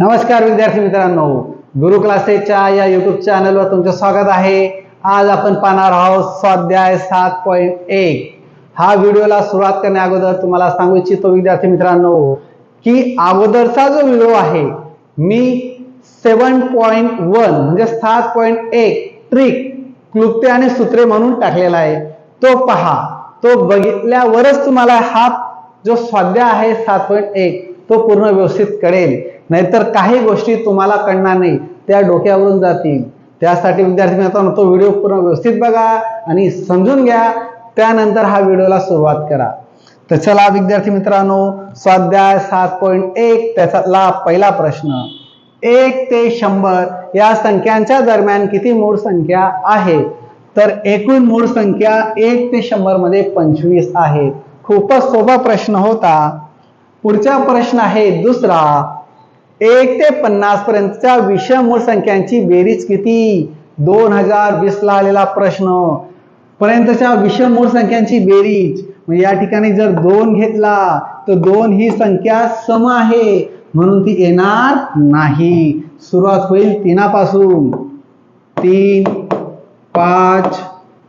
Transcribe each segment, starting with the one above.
नमस्कार विद्यार्थी मित्रांनो. गुरु क्लासेसच्या या युट्यूब चॅनलवर तुमचं स्वागत आहे. आज आपण पाहणार आहोत स्वाध्याय सात पॉईंट एक. हा व्हिडिओला सुरुवात करण्या अगोदर तुम्हाला सांगू इच्छितो विद्यार्थी मित्रांनो की अगोदरचा जो व्हिडिओ आहे मी सेवन पॉईंट वन म्हणजे सात पॉईंट एक ट्रिक क्लुप्ते आणि सूत्रे म्हणून टाकलेला आहे. तो पहा. तो बघितल्यावरच तुम्हाला हा जो स्वाध्याय आहे सात पॉईंट एक तो पूर्ण व्यवस्थित कळेल. नाहीतर काही गोष्टी तुम्हाला कळणार नाही. त्या डोक्यावरून जातील. त्यासाठी विद्यार्थी मित्रांनो तो व्हिडिओ पूर्ण व्यवस्थित बघा आणि समजून घ्या. त्यानंतर हा व्हिडिओला सुरुवात करा. तर चला विद्यार्थी मित्रांनो स्वाध्याय सात पॉईंट एक त्याचा पहिला प्रश्न. एक ते शंभर या संख्यांच्या दरम्यान किती मूळ संख्या आहे? तर एकूण मूळ संख्या एक ते शंभरमध्ये पंचवीस आहे. खूपच सोपा प्रश्न होता. पुढचा प्रश्न आहे दुसरा. एक ते पन्नास पर्यंतच्या विषम मूळ संख्यांची बेरीज किती? दोन हजार वीस ला आलेला प्रश्न. पर्यंतच्या विषम मूळ संख्यांची बेरीज. म्हणजे या ठिकाणी जर दोन घेतला तर दोन ही संख्या सम आहे. म्हणून ती येणार नाही. सुरुवात होईल तीनापासून. तीन पाच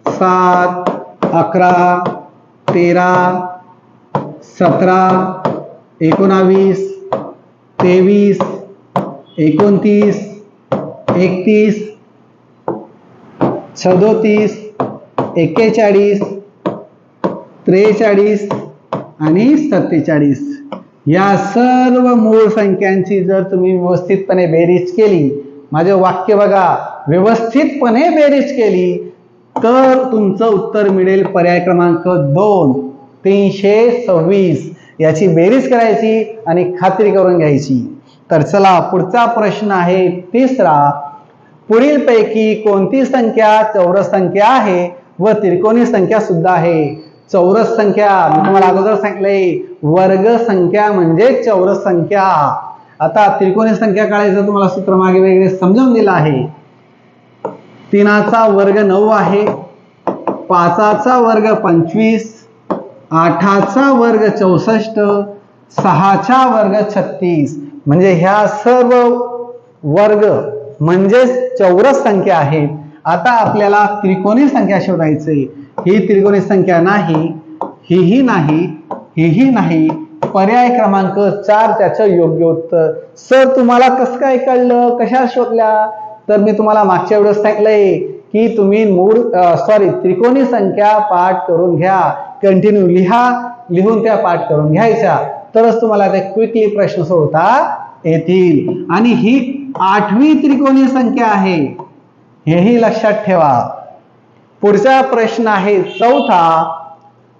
सात अकरा तेरा सतरा एकोणावीस तेवीस एकोणतीस एकतीस सदोतीस एक्केचाळीस त्रेचाळीस आणि सत्तेचाळीस. या सर्व मूळ संख्यांची जर तुम्ही व्यवस्थितपणे बेरीज केली माझे वाक्य बघा व्यवस्थितपणे बेरीज केली तर तुमचं उत्तर मिळेल पर्याय क्रमांक दोन तीनशे सव्वीस. याची बेरीज करायची आणि खात्री करून घ्यायची. तर चला पुढचा प्रश्न आहे तिसरा. पुढील पैकी कोणती संख्या चौरस संख्या आहे व त्रिकोणी संख्या सुद्धा आहे? चौरस संख्या मी तुम्हाला अगोदर सांगितलंय. वर्ग संख्या म्हणजे चौरस संख्या. आता त्रिकोणी संख्या काढायचं तुम्हाला सूत्र मागे वगैरे समजून दिलं आहे. तीनाचा वर्ग नऊ आहे. पाचाचा वर्ग पंचवीस. आठाचा वर्ग चौसष्ट सहाचा वर्ग छत्तीस. म्हणजे ह्या सर्व वर्ग म्हणजेच चौरस संख्या आहेत. आता आपल्याला त्रिकोणी संख्या शोधायचे ही त्रिकोणी संख्या नाही हीही नाही हीही नाही. पर्याय क्रमांक चार त्याचं योग्य उत्तर. सर तुम्हाला कसं काय कळलं? कशा शोधल्या? तर मी तुम्हाला मागच्या वेळेस सांगितलंय की तुम्ही मूळ सॉरी त्रिकोणी संख्या पाठ करून घ्या. कंटिन्यू लिहा लिहून त्या पाठ करून घ्यायच्या. तरच तुम्हाला ते क्विकली प्रश्न सोडता येतील. आणि ही आठवी त्रिकोणी संख्या आहे. हेही लक्षात ठेवा. पुढचा प्रश्न आहे चौथा.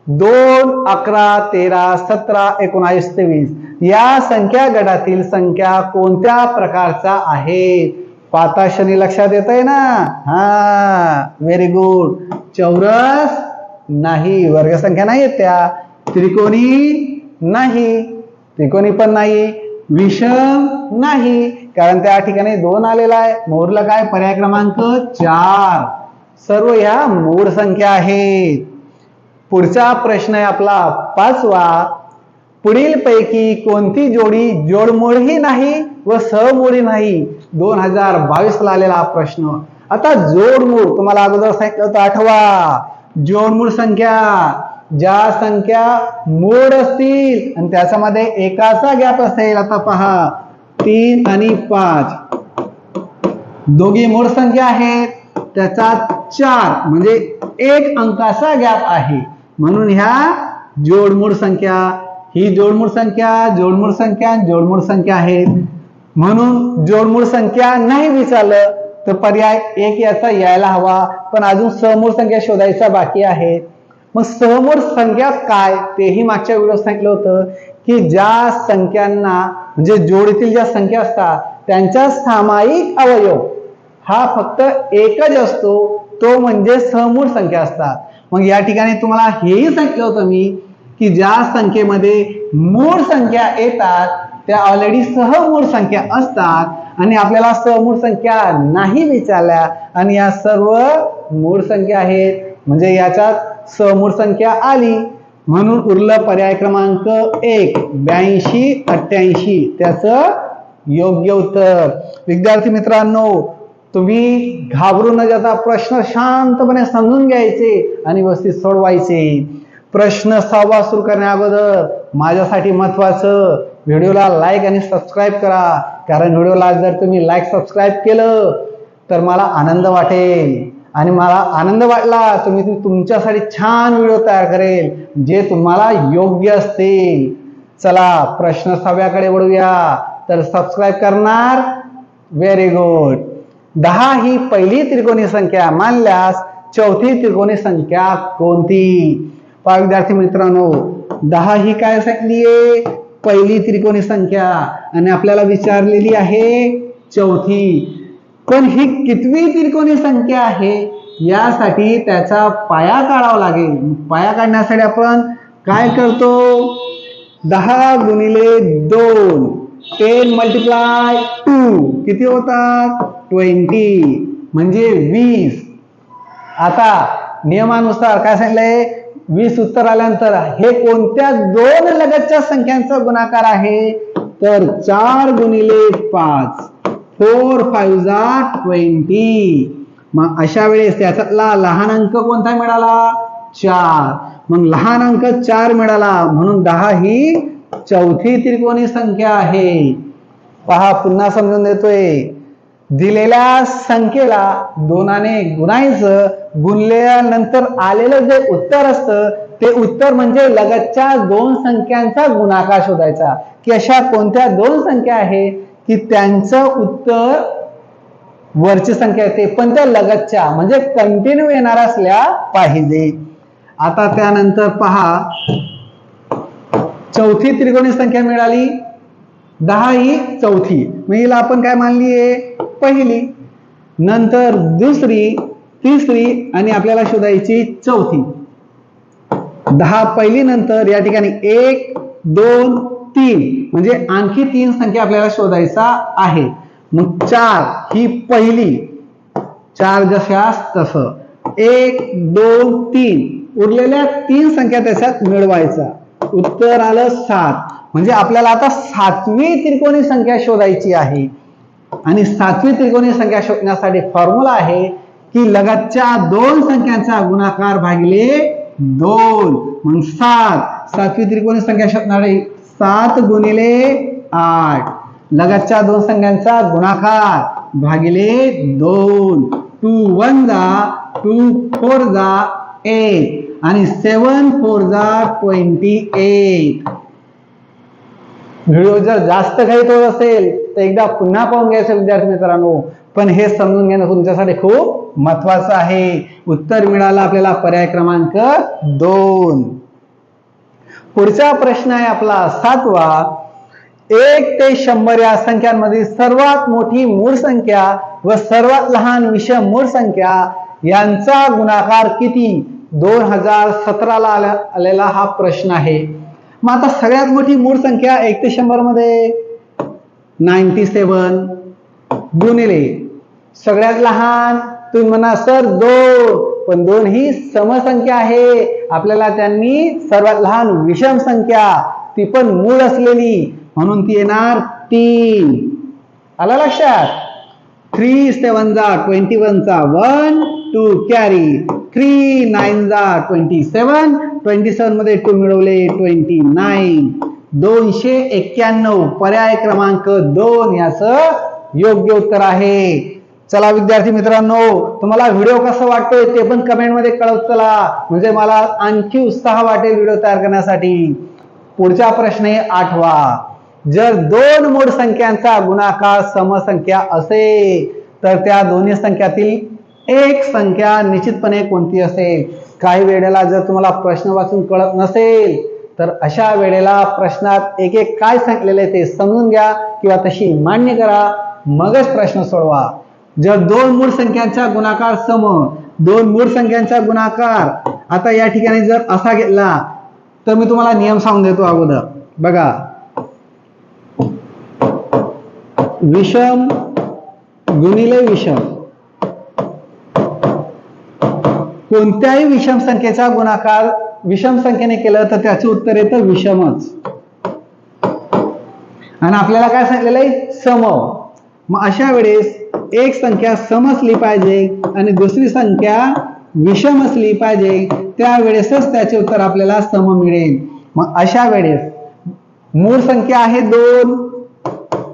दोन अकरा तेरा सतरा एकोणावीस तेवीस. या संख्या गटातील संख्या कोणत्या प्रकारचा आहे? पाताशनी लक्षात येत आहे ना? हा व्हेरी गुड चौरस नाही वर्गसंख्या नाही आहेत त्या. त्रिकोणी नाही. त्रिकोणी पण नाही. विषम नाही. कारण त्या ठिकाणी दोन आलेला आहे. मोरला काय? पर्याय क्रमांक चार. सर्व ह्या मूळ संख्या आहेत. पुढचा प्रश्न आहे आपला पाचवा. पुढील पैकी कोणती जोडी जोडमोडही नाही व सहमोडी नाही? दोन हजार बावीस ला आलेला हा प्रश्न. आता जोडमूळ तुम्हाला अगोदर सांगितलं होतं आठवा. जोडमूळ संख्या. ज्या संख्या मूळ असतील आणि त्याच्यामध्ये एकाचा गॅप असेल आता पहा. तीन आणि पाच. दोघी मूळ संख्या आहेत. त्याचा चार म्हणजे एक अंकाचा गॅप आहे. म्हणून ह्या जोडमूळ संख्या ही जोडमूळ संख्या जोडमूळ संख्या जोडमूळ संख्या आहेत. म्हणून जोडमूळ संख्या नाही विचारलं. तर पर्याय एक याचा यायला हवा. पण अजून समूळ संख्या शोधायचा बाकी आहे. मग समूळ संख्या काय? तेही मागच्या व्हिडिओ सांगितलं होतं की ज्या संख्यांना म्हणजे जोडीतील ज्या संख्या असतात त्यांचा सामायिक अवयव हा फक्त एकच असतो तो म्हणजे समूळ संख्या असतात. मग या ठिकाणी तुम्हाला हेही सांगितलं होतं मी की ज्या संख्येमध्ये मूळ संख्या येतात त्या ऑलरेडी सहमूळ संख्या असतात. आणि आपल्याला सहमूळ संख्या नाही विचारल्या. आणि या सर्व मूळ संख्या आहेत. म्हणजे याच्यात समूळ संख्या आली. म्हणून उरलं पर्याय क्रमांक एक ब्याऐंशी अठ्ठ्याऐंशी. त्याचं योग्य उत्तर. विद्यार्थी मित्रांनो तुम्ही घाबरून न जाता प्रश्न शांतपणे समजून घ्यायचे आणि व्यवस्थित सोडवायचे. प्रश्न सहावा सुरू करण्या अगोदर माझ्यासाठी महत्वाचं व्हिडिओला लाईक आणि सबस्क्राईब करा. कारण व्हिडिओला जर तुम्ही लाईक सबस्क्राईब केलं तर मला आनंद वाटेल. आणि मला आनंद वाटला तुम्ही तुमच्यासाठी छान व्हिडिओ तयार करेल जे तुम्हाला योग्य असतील. चला प्रश्न सहाव्याकडे वळूया. तर सबस्क्राईब करणार? व्हेरी गुड दहा ही पहिली त्रिकोणी संख्या मानल्यास चौथी त्रिकोणी संख्या कोणती? पहा विद्यार्थी मित्रांनो दहा ही काय सांगलीये? पहिली त्रिकोणी संख्या आणि आपल्याला विचारलेली आहे चौथी. पण ही कितवी त्रिकोणी संख्या आहे? यासाठी त्याचा पाया काढावा लागेल. पाया काढण्यासाठी आपण काय करतो? दहा गुणिले दोन. Ten multiply two. किती होतात? ट्वेंटी. म्हणजे वीस. आता नियमानुसार काय सांगितलंय? वीस उत्तर आल्यानंतर हे कोणत्या दोन लगतच्या संख्यांचा गुणाकार आहे? तर चार गुणिले पाच. फोर फाईव्ह जा ट्वेंटी. मग अशा वेळेस त्याच्यातला लहान अंक कोणता मिळाला? चार. मग लहान अंक चार मिळाला म्हणून दहा ही चौथी त्रिकोणी संख्या आहे. पहा पुन्हा समजून देतोय. दिलेल्या संख्येला दोनाने गुणायचं गुणल्यानंतर आलेलं जे उत्तर असतं ते उत्तर म्हणजे लगतच्या दोन संख्यांचा गुणाकार शोधायचा. की अशा कोणत्या दोन संख्या आहे? की त्यांचं उत्तर वरची संख्या येते पण त्या लगतच्या म्हणजे कंटिन्यू येणार असल्या पाहिजे. आता त्यानंतर पहा चौथी त्रिकोणी संख्या मिळाली. दहा ही चौथी. मग हिला आपण काय मानली आहे पहिली नंतर दुसरी तिसरी आणि आपल्याला शोधायची चौथी. दहा पहिली नंतर या ठिकाणी एक दोन तीन. म्हणजे आणखी तीन संख्या आपल्याला शोधायचा आहे. मग चार ही पहिली. चार जशास तस. एक दोन तीन. उरलेल्या तीन संख्या त्याच्यात मिळवायचा. उत्तर आलं सात. म्हणजे आपल्याला आता सातवी त्रिकोणी संख्या शोधायची आहे. आणि सातवी त्रिकोणी संख्या शोधण्यासाठी फॉर्म्युला आहे की लगतच्या दोन संख्यांचा गुणाकार भागिले दोन. म्हणून सात. सातवी त्रिकोणी संख्या शोधणारे सात गुणिले आठ. लगतच्या दोन संख्यांचा गुणाकार भागिले दोन. टू वन जा टू फोर जा एट आणि सेवन फोर जा ट्वेंटी एट व्हिडिओ जर जास्त काही तो असेल तर एकदा पुन्हा पाहून घ्यायचं विद्यार्थी मित्रांनो. पण हे समजून घेणं तुमच्यासाठी खूप महत्वाचं आहे. उत्तर मिळालं आपल्याला पर्याय क्रमांक दोन. पुढचा प्रश्न आहे आपला सातवा. एक ते शंभर या संख्यांमधील सर्वात मोठी मूळ संख्या व सर्वात लहान विषम मूळ संख्या यांचा गुणाकार किती? दोन हजार सतराला आल्या आलेला हा प्रश्न आहे. मग आता सगळ्यात मोठी मूळ संख्या एक ते शंभरमध्ये नाईन्टी सेवन गुणिले. सगळ्यात लहान तुम्ही म्हणा सर दोन. पण दोन ही समसंख्या आहे. आपल्याला त्यांनी सर्वात लहान विषम संख्या ती पण मूळ असलेली. म्हणून ती येणार तीन. आला लक्षात? थ्री सेवन जा ट्वेंटी चा one two carry. Three nine जा ट्वेंटी सेवन ट्वेंटी सेवनमध्ये टू मिळवले ट्वेंटी नाईन. दोनशे एक्क्याण्णव पर्याय क्रमांक दोन याच योग्य उत्तर आहे. चला विद्यार्थी मित्रांनो तुम्हाला व्हिडिओ कसा वाटतोय ते पण कमेंटमध्ये कळवत चला. म्हणजे मला आणखी उत्साह वाटेल व्हिडिओ तयार करण्यासाठी. पुढचा प्रश्न आहे आठवा. जर दोन मूळ संख्यांचा गुणाकार समसंख्या असेल तर त्या दोन्ही संख्यातील एक संख्या निश्चितपणे कोणती असेल? काही वेळेला जर तुम्हाला प्रश्न वाचून कळत नसेल तर अशा वेळेला प्रश्नात एक एक काय सांगलेलं आहे ते समजून घ्या किंवा तशी मान्य करा. मगच प्रश्न सोडवा. जर दोन मूळ संख्यांचा गुणाकार सम दोन मूळ संख्यांचा गुणाकार आता या ठिकाणी जर असा घेतला तर मी तुम्हाला नियम सांगून देतो अगोदर. बघा. विषम गुणिले विषम. कोणत्याही विषम संख्येचा गुणाकार विषम संख्येने केलं तर त्याचे उत्तर येतं विषमच. आणि आपल्याला काय सांगितलेलं आहे? सम. मग अशा वेळेस एक संख्या सम असली पाहिजे आणि दुसरी संख्या विषम असली पाहिजे. त्यावेळेसच त्याचे उत्तर आपल्याला सम मिळेल. मग अशा वेळेस मूळ संख्या आहे दोन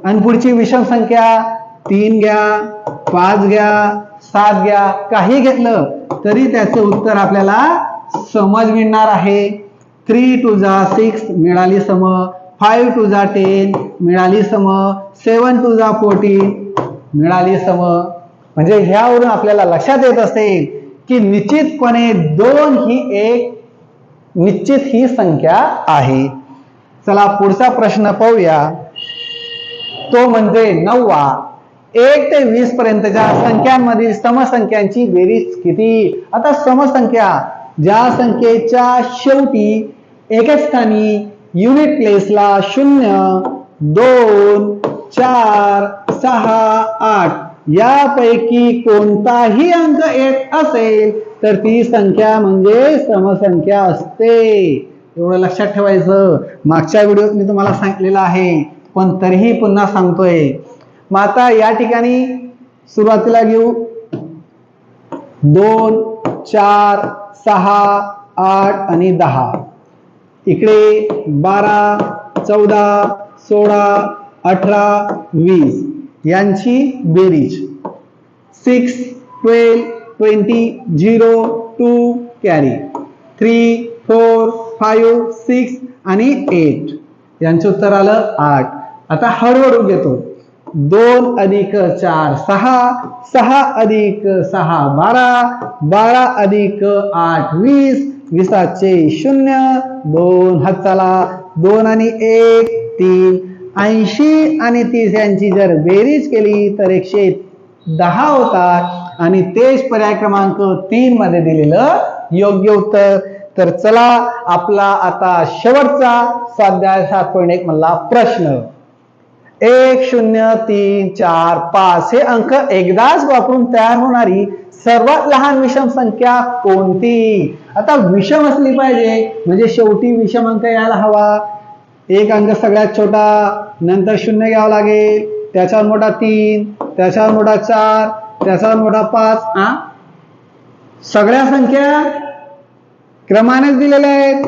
आणि पुढची विषम संख्या तीन घ्या पाच घ्या सात घ्या काही घेतलं तरी त्याचं उत्तर आपल्याला समज मिळणार आहे. थ्री टू जा सिक्स मिळाली सम. फाईव्ह टू जा टेन मिळाली सम. सेवन टू जा फोर्टीन मिळाली सम. म्हणजे ह्यावरून आपल्याला लक्षात येत असेल की निश्चितपणे दोन ही एक निश्चित ही संख्या आहे. चला पुढचा प्रश्न पाहूया. तो म्हणजे नववा. एक ते वीस पर्यंतच्या संख्यांमधील समसंख्यांची बेरीज किती? आता समसंख्या ज्या संख्येच्या शेवटी एका स्थानी युनिट प्लेसला शून्य दोन चार सहा आठ यापैकी कोणताही अंक येत असेल तर ती संख्या म्हणजे समसंख्या असते. एवढं लक्षात ठेवायचं. मागच्या व्हिडिओत मी तुम्हाला सांगितलेलं आहे पण तरीही पुन्हा सांगतोय. मग आता या ठिकाणी सुरुवातीला घेऊ. दोन चार सहा आठ आणि दहा. इकडे बारा चौदा सोळा अठरा वीस यांची बेरीज. Six twelve twenty zero two carry three four five six आणि एट यांचं उत्तर आलं आठ. आता हळूहळू घेतो. दोन अधिक चार सहा सहा अधिक सहा बारा बारा अधिक आठ वीस वीसाचे शून्य दोन हाताला दोन आणि एक तीन ऐंशी आणि तीस यांची जर बेरीज केली तर एकशे दहा होतात आणि तेच पर्याय क्रमांक तीन मध्ये दिलेलं योग्य उत्तर. तर चला आपला आता शेवटचा स्वाध्याय सात पॉईंट एक मधला प्रश्न. एक शून्य तीन चार पाच. हे अंक एकदाच वापरून तयार होणारी सर्वात लहान विषम संख्या कोणती? आता विषम असली पाहिजे. म्हणजे शेवटी विषम अंक यायला हवा. एक अंक सगळ्यात छोटा नंतर शून्य घ्यावं लागेल. त्याच्यावर मोठा तीन त्याच्यावर मोठा चार त्याच्यावर मोठा पाच. हा सगळ्या संख्या क्रमानेच दिलेल्या आहेत.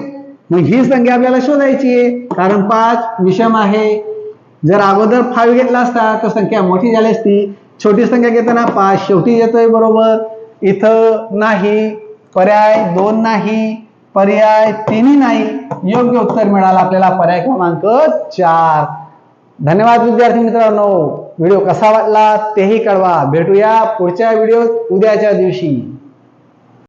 मग ही संख्या आपल्याला शोधायची आहे. कारण पाच विषम आहे. जर अगोदर फाईव्ह घेतला असता तर संख्या मोठी झाली असती. छोटी संख्या घेताना पाच शेवटी येतोय बरोबर. इथं नाही पर्याय दोन नाही पर्याय तिन्ही नाही. योग्य उत्तर मिळालं आपल्याला पर्याय क्रमांक चार. धन्यवाद विद्यार्थी मित्रांनो. व्हिडिओ कसा वाटला तेही कळवा. भेटूया पुढच्या व्हिडिओ उद्याच्या दिवशी.